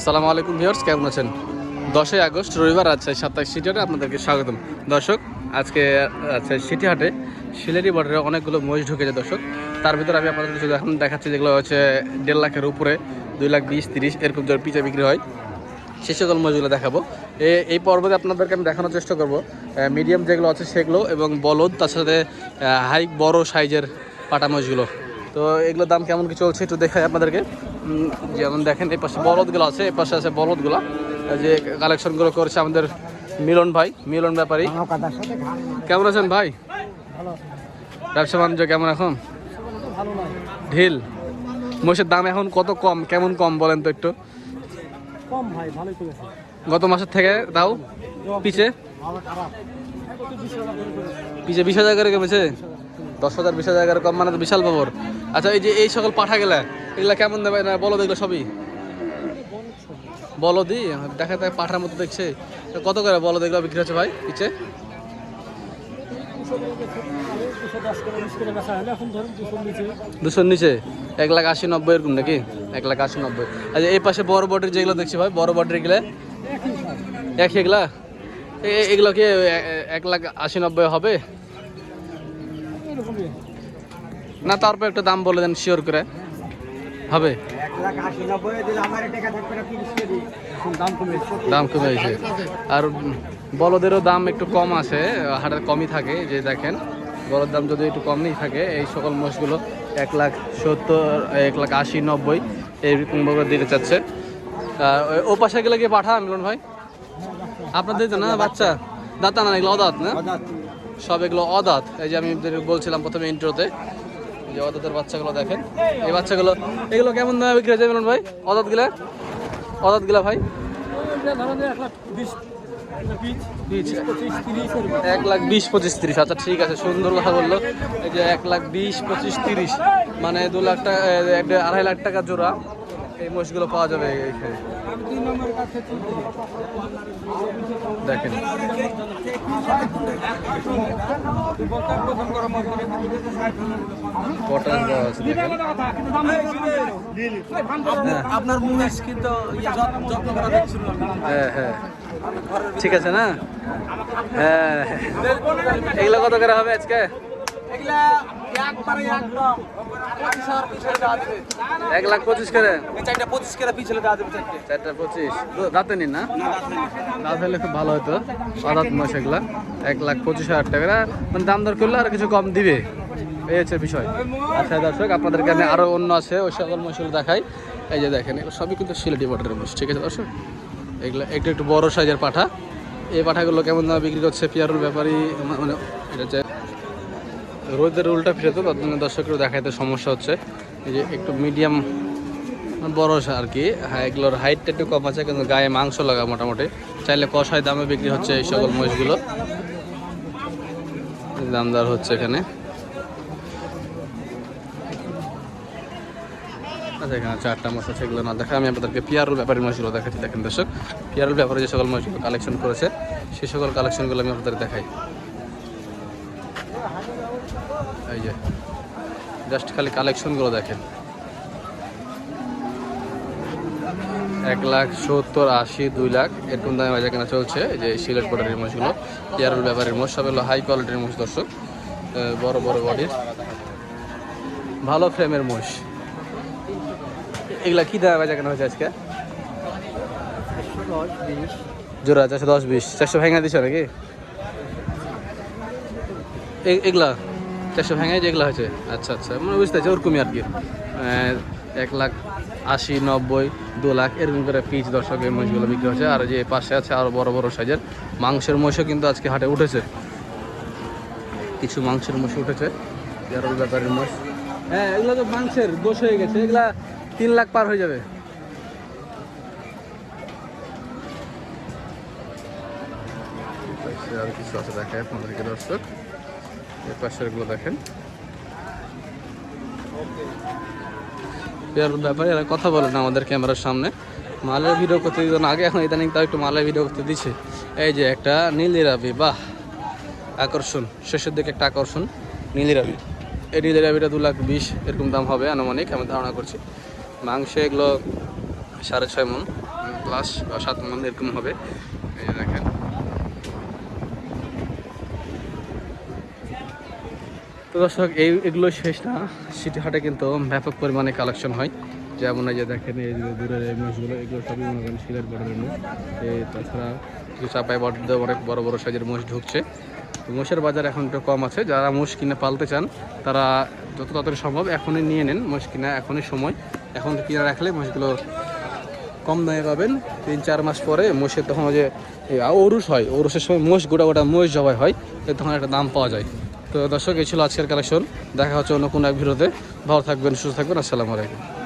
আসসালামু আলাইকুম ভিউয়ার্স, কেমন আছেন? দশই আগস্ট, রবিবার আছে সাতাশ সিটিহাটে আপনাদেরকে স্বাগতম। দর্শক, আজকে আছে সিটিহাটে সিলেটি বর্ডারে অনেকগুলো মহিষ ঢুকেছে, দর্শক। তার ভিতরে আমি আপনাদের কিছু এখন দেখাচ্ছি যেগুলো হচ্ছে দেড় লাখের উপরে, দুই লাখ বিশ, তিরিশ, এরকম যে পিচে বিক্রি হয়। সে সকল মহিষগুলো দেখাবো। এই পর্বতে আপনাদেরকে আমি দেখানোর চেষ্টা করব। মিডিয়াম যেগুলো আছে সেগুলো এবং বলদ, তার সাথে হাই বড় সাইজের পাটা মহিষগুলো। তো এগুলোর দাম কেমন কি চলছে একটু দেখাই আপনাদেরকে। যেমন দেখেন এই পাশে বলদগুলো আছে এই পাশে আছে বলদগুলো। যে কালেকশনগুলো করেছে আমাদের মিলন ভাই মিলন ব্যাপারী। কেমন আছেন ভাই? ব্যবসা বাণিজ্য কেমন এখন? ঢিল। মহিষের দাম এখন কত কম কেমন কম বলেন তো একটু? গত মাসের থেকে দাও পিছে? পিছে বিশ হাজার করে কমেছে? দশ হাজার বিশ হাজার এগারো কম মানে তো বিশাল খবর আচ্ছা এই যে এই সকল পাঠা গেলা এগুলা কেমন দেবে? না বলো দেখল সবই? বলো দি দেখা যায় পাঠার মতো দেখছে। কত করে বলো দেখল বিক্রি হচ্ছে ভাই পিছে নিচে? দুশোর নিচে। এক লাখ আশি নব্বই এরকম নাকি? এক লাখ আশি নব্বই। আচ্ছা এই পাশে বড় বডির যেগুলো দেখছি ভাই বড় বডির গেলে এক এগুলা? এগুলো কি এক লাখ আশি নব্বই হবে? না তারপর একটা দাম বলে দেন শিওর করে। হবে? দাম কমে গেছে আর বলদেরও দাম একটু কম আছে হাটের কমই থাকে যে দেখেন। বলদ দাম যদি একটু কমই থাকে এই সকল মোষগুলো এক লাখ সত্তর এক লাখ আশি নব্বই এইরকম দিতে চাচ্ছে। ও পাশে গেলে কি পাঠা মিলন ভাই। আপনাদের না বাচ্চা? দাঁতা না অদাঁত না? সব এগুলো অদাঁত। এই যে আমি বলছিলাম প্রথমে ইন্ট্রোতে যে অদাতের বাচ্চাগুলো দেখেন। এই বাচ্চাগুলো, এগুলো কেমন দামে বিক্রি হয়েছে মিলন ভাই? অদাঁত গিলা অদাঁত গিলা ভাই? এক লাখ বিশ পিচ পিচ পঁচিশ তিরিশ। আচ্ছা ঠিক আছে, সুন্দর কথা বলল। এই যে এক লাখ বিশ পঁচিশ তিরিশ। মানে দু লাখ টাকা আড়াই লাখ টাকা জোড়া এই মোষগুলো পাওয়া যাবে এখানে। দেখেন। আপনার কিন্তু ইয়ে যত্ন যত্ন করা দেখছিল হ্যাঁ হ্যাঁ। ঠিক আছে না? হ্যাঁ। এগুলো কত করে হবে আজকে? এগুলা একবারে একদম এক লাখ পঁচিশ করে? চারটা পঁচিশ করে পিস হলে দেওয়া যাবে চারটে। চারটা পঁচিশ। রাতে নিন না? রাত হলে খুব ভালো হতো আদাত মাস এগুলা। এক লাখ পঁচিশ হাজার টাকা। মানে দাম দর করলে আর কিছু কম দিবে। এই হচ্ছে বিষয়। আচ্ছা দর্শক আপনাদেরকে আমি আরও অন্য আছে ওই সকল মশলা দেখাই। এই যে দেখেন এগুলো সবই কিন্তু সিলেটি বর্ডারের মোষ ঠিক আছে দর্শক? এগুলো একটু একটু বড় সাইজের পাঠা। এই পাঠাগুলো কেমন দামে বিক্রি করছে পিয়ারুল ব্যাপারী মানে এটা রোদের উল্টা ফিরে তো তার জন্য দর্শকের দেখাইতে সমস্যা হচ্ছে। এই যে একটু মিডিয়াম বড় আর কি হ্যাঁ এগুলোর হাইটটা একটু কম আছে, কিন্তু গায়ে মাংস লাগা মোটামুটি। চাইলে কষায় দামে বিক্রি হচ্ছে এই সকল মহিষগুলো। দামদার হচ্ছে এখানে। আচ্ছা চারটা মাছ আছে, এগুলো না দেখা আমি আপনাদেরকে পিয়ারুল ব্যাপারী মাছগুলো দেখাচ্ছি, দেখেন দর্শক। পিয়ারুল ব্যাপারে যে সকল মাছগুলো কালেকশন করেছে সেই সকল কালেকশনগুলো আমি আপনাদের দেখাই। এই যে জাস্ট খালি কালেকশনগুলো দেখেন। এক লাখ সত্তর, আশি, দুই লাখ, এরকম দামে বাজার কেনা চলছে। যে সিলেট বর্ডারের মোষগুলো কেয়ারুল ব্যাপারের মোষ সব হলো হাই কোয়ালিটির মোষ দর্শক। বড় বড় বডির ভালো ফ্রেমের মোষ এগুলা কি দামে বাজার কেনা হয়েছে আজকে? জোড়া চারশো দশ বিশ। চারশো ভেঙে দিচ্ছ নাকি? এগুলা? চারশো ভেঙে যেগুলো হয়েছে। আচ্ছা আচ্ছা মানে বুঝতে পারছি, ওরকমই আর কি। এক লাখ আশি, নব্বই, দু লাখ, এরকম করে পিচ দর্শক এই মহিষগুলো বিক্রি হচ্ছে আর যে পাশে আছে আরও বড় বড় সাইজের, মাংসের মহিষও কিন্তু আজকে হাটে উঠেছে। কিছু মাংসের মহিষ উঠেছে তেরো ব্যাপারের মহিষ। হ্যাঁ এগুলো তো মাংসের দোষ হয়ে গেছে, এগুলা তিন লাখ পার হয়ে যাবে। আর কিছু আছে দেখায় আপনাদেরকে দর্শক। দেখেন। ব্যাপারে এরা কথা বলে না আমাদের ক্যামেরার সামনে। মালের ভিডিও করতে দিত না, আগে এখন ইদানিং তাও একটু মালের ভিডিও করতে দিচ্ছে এই যে একটা নীলিরাবি, বাহ! আকর্ষণ, শেষের দিকে একটা আকর্ষণ, নীলিরাবি। এই নীলিরাবিটা দু লাখ বিশ, এরকম দাম হবে আনুমানিক, আমি ধারণা করছি। মাংস এগুলো সাড়ে ছয় মন প্লাস বা সাত মন এরকম হবে। এই দেখেন। তো দর্শক, এই এগুলো শেষ না। সিটি হাটে কিন্তু ব্যাপক পরিমাণে কালেকশন হয়। যেমন এই যে দেখেন, এই যে দূরের এই এগুলো সবই মনে করেন শিলের মোষ তাছাড়া কিছু চাপাই বর্ডার অনেক বড় বড় সাইজের মোষ ঢুকছে। তো মোষের বাজার এখন একটু কম আছে। যারা মোষ কিনে পালতে চান, তারা যত তাড়াতাড়ি সম্ভব এখনই নিয়ে নেন। মোষ কিনা এখনই সময়। এখন কিনে রাখলে মোষগুলো কম দামে পাবেন। তিন, চার মাস পরে মোষের তখন যে ওরুস হয়। ওরুসের সময় মোষ গোটা গোটা মোষ জবাই হয়। তখন একটা দাম পাওয়া যায়। তো দর্শক, এই ছিল আজকের কালেকশন দেখা হচ্ছে অন্য কোনো এক ভিডিওতে। ভালো থাকবেন, সুস্থ থাকবেন। আসসালামু আলাইকুম।